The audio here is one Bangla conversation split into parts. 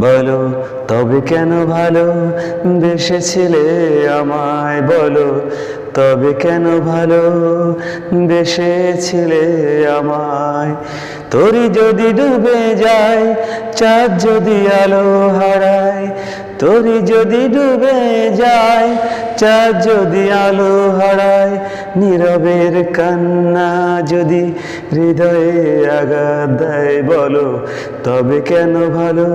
বলো, তবে কেন ভালো? বেসেছিলে আমায় বলো, তবে কেন ভালো? বেসেছিলে আমায়, তোরি যদি ডুবে যায়, চাঁদ যদি আলো হারায়, তোরি যদি ডুবে যায় চাঁদ যদি আলো হারায়, নীরবের কান্না যদি হৃদয়ে আঘাত দেয়, বলো, তবে কেন ভালো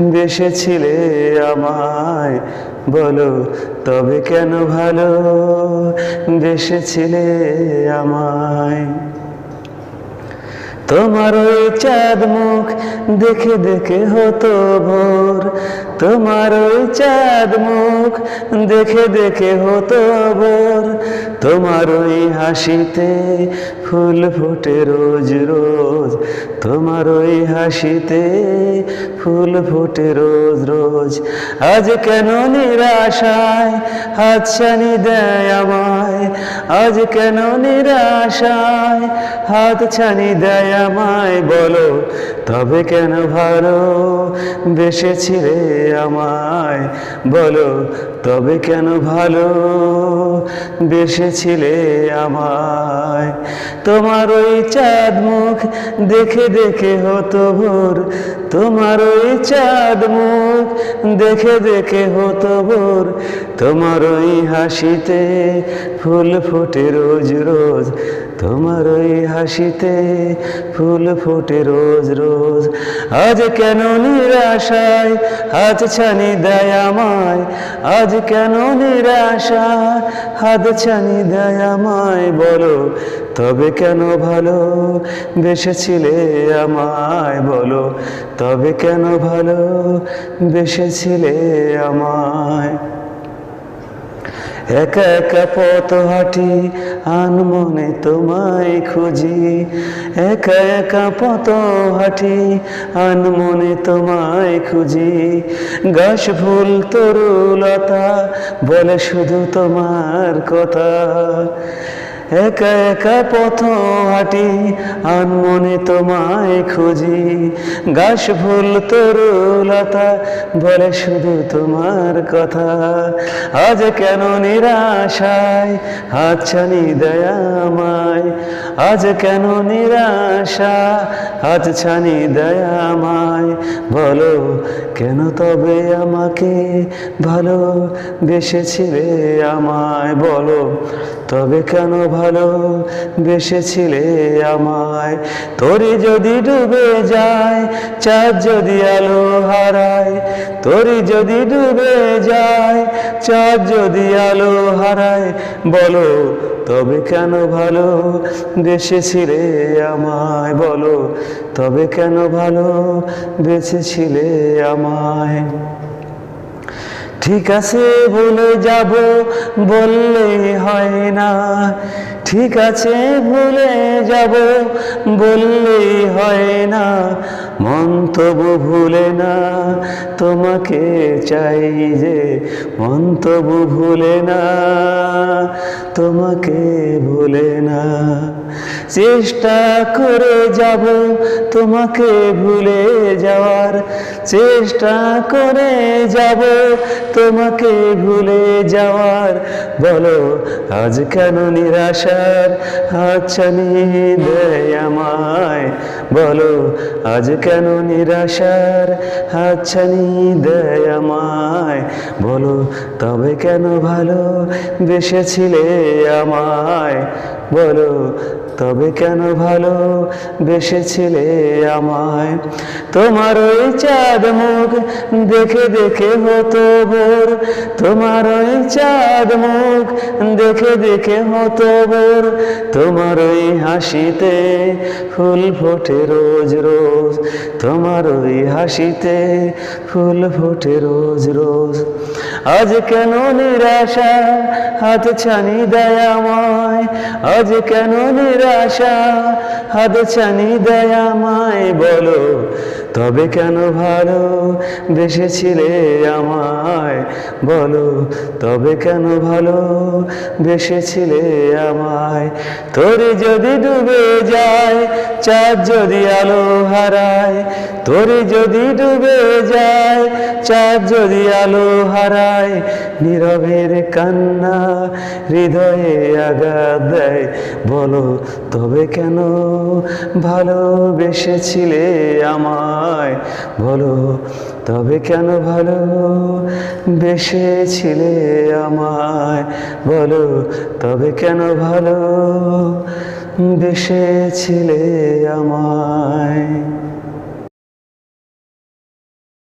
বেসেছিলে আমায়? বলো, তবে কেন ভালো বেসেছিলে আমায়? তোমার ওই চাঁদ মুখ দেখে দেখে হতো ভোর। তোমার ওই চাঁদ মুখ দেখে দেখে হতো ভোর। তোমার ওই হাসিতে ফুল ফুটে রোজ রোজ। তোমার ওই হাসিতে ফুল ফুটে রোজ রোজ। আজ কেন নিরাশায়? হাতছানি দেয় আমায়। আজ কেন নিরাশায়? হাত ছানি দেয় আমায়। বলো, তবে কেন ভালো বেসেছিলে আমায়? বলো, তবে কেন ভালো বেসেছিলে আমায়? তোমার ওই চাঁদ মুখ দেখে দেখে হতো ভোর তোমার ওই চাঁদ মুখ দেখে দেখে হতো ভোর তোমার ওই হাসিতে ফুল ফোটে রোজ রোজ, তোমার ওই হাসিতে ফুল ফোটে রোজ রোজ। আজ কেন নিরাশায়, হাত ছানি দেয় আমায় আজ কেন নিরাশা হাত ছানি দেয় আমায় বলো তবে কেন ভালো বেসেছিলে আমায় বলো? তবে কেন ভালো বেসেছিলে আমায়? একা একা পথ হাঁটি আনমনে তোমায় খুঁজি। একা একা পথ হাঁটি আনমনে তোমায় খুঁজি। গাছ, ফুল, তরুলতা বলে শুধু তোমার কথা। একা একা পথ হাঁটি আনমনে তোমায় খুঁজি। গাছ ফুল তরুলতা বলে শুধু তোমার কথা। আজ কেন নিরাশায় হাতছানি দয়ামায় আজ কেন নিরাশা, হাত ছানি দয়ামায় বলো, কেন তবে আমাকে ভালো বেসেছিলে আমায়? বলো, তবে কেন ভালো বেসেছিলে আমায়। তোরে যদি ডুবে যায়, চাঁদ যদি আলো হারায়। তোরে যদি ডুবে যায়, চাঁদ যদি আলো হারায়। বলো, তবে কেন ভালো বেসেছিলে আমায়? বলো, তবে কেন ভালো বেসেছিলে আমায়? ঠিক আছে বলে যাব বললে হয় না। ঠিক আছে ভুলে যাব বললেই হয় না। মন্তব্য ভুলে না, তোমাকে চাই যে। মন্তব্য ভুলে না, তোমাকে ভুলে না। চেষ্টা করে যাব, তোমাকে ভুলে যাওয়ার। চেষ্টা করে যাব, তোমাকে ভুলে যাওয়ার। বলো, আজ কেন নিরাশার হাতছানি দেয় আমায় বলো আজ কেন নিরাশার হাতছানি দেয় আমায়? বলো তবে কেন ভালো বেসেছিলে আমায়? বলো, তবে কেন ভালো বেসেছিলে আমায়? তোমার ওই চাঁদ মুখ দেখে দেখে হতো বোর তোমার ওই চাঁদ মুখ দেখে দেখে হতো বোর তোমার ওই হাসিতে ফুল ফোটে রোজ রোজ। তোমার ওই হাসিতে ফুল ফুটে রোজ রোজ। আজ কেন নিরাশা, হাত ছানি দয়াময়। আজ কেন নিরাশা, হাত ছানি দয়াময়, বলো তবে কেন ভালো বেসেছিলে আমায় বলো? তবে কেন ভালো বেসেছিলে আমায়? তোর যদি ডুবে যায়, চাঁদ যদি আলো হারায় তোরে যদি ডুবে যায়, চাঁদ যদি আলো হারায়, নীরবের কান্না হৃদয়ে আঘাত দেয়। বলো, তবে কেন ভালোবেসেছিলে আমায়? বলো, তবে কেন ভালো বেসেছিলে আমায়? বলো, তবে কেন ভালো বেসেছিলে আমায়?